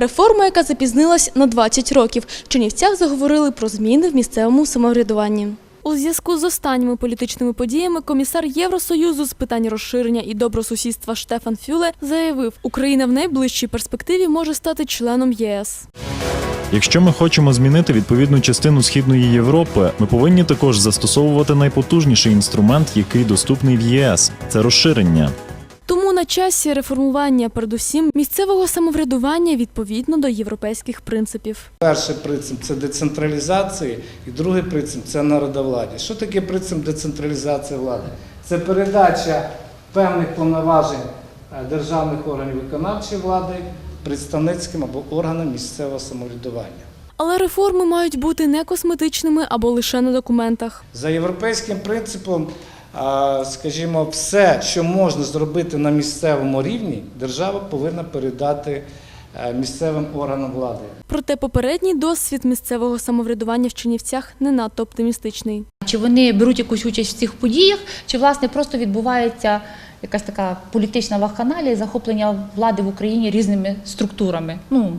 Реформа, яка запізнилась на 20 років. В Чернівцях заговорили про зміни в місцевому самоврядуванні. У зв'язку з останніми політичними подіями комісар Євросоюзу з питань розширення і добросусідства Штефан Фюле заявив, Україна в найближчій перспективі може стати членом ЄС. Якщо ми хочемо змінити відповідну частину східної Європи, ми повинні також застосовувати найпотужніший інструмент, який доступний в ЄС це розширення. На часі реформування, передусім, місцевого самоврядування відповідно до європейських принципів. Перший принцип це децентралізація, і другий принцип це народовладдя. Що таке принцип децентралізації влади? Це передача певних повноважень е, державних органів виконавчої влади представницьким або органам місцевого самоврядування. Але реформи мають бути не косметичними або лише на документах. За європейським принципом, скажімо, все, що можна зробити на місцевому рівні, держава повинна передати е, місцевим органам влади. Проте попередній досвід місцевого самоврядування в Чернівцях не надто оптимістичний. Чи вони беруть якусь участь в цих подіях, чи власне просто відбувається якась така політична вакханалія, захоплення влади в Україні різними структурами. Ну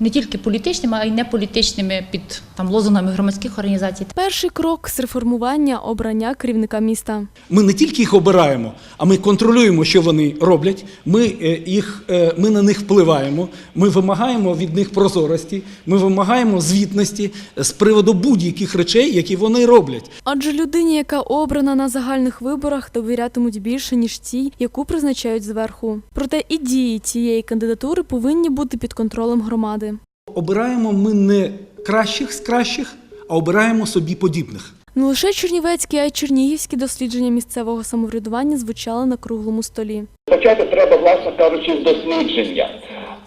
не тільки політичними, а й неполітичними під там лозунгами громадських організацій. Перший крок з реформування обрання керівника міста. Ми не тільки їх обираємо, а ми контролюємо, що вони роблять. Ми, е, їх, е, ми на них впливаємо. Ми вимагаємо від них прозорості, ми вимагаємо звітності з приводу будь-яких речей, які вони роблять. Адже людині, яка обрана на загальних виборах, довірятимуть більше ніж тій, яку призначають зверху. Проте і дії цієї кандидатури повинні бути під контролем громади. Обираємо ми не кращих з кращих, а обираємо собі подібних. Не лише чернівецькі, а й чернігівські дослідження місцевого самоврядування звучали на круглому столі. Почати треба, власне кажучи, з дослідження.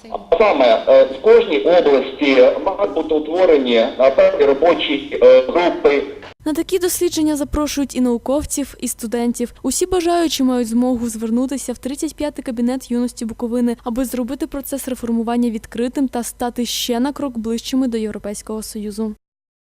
А саме е, в кожній області мають бути утворені е, певні робочі е, групи, На такі дослідження запрошують і науковців, і студентів. Усі бажаючі мають змогу звернутися в 35-й кабінет юності Буковини, аби зробити процес реформування відкритим та стати ще на крок ближчими до Європейського союзу.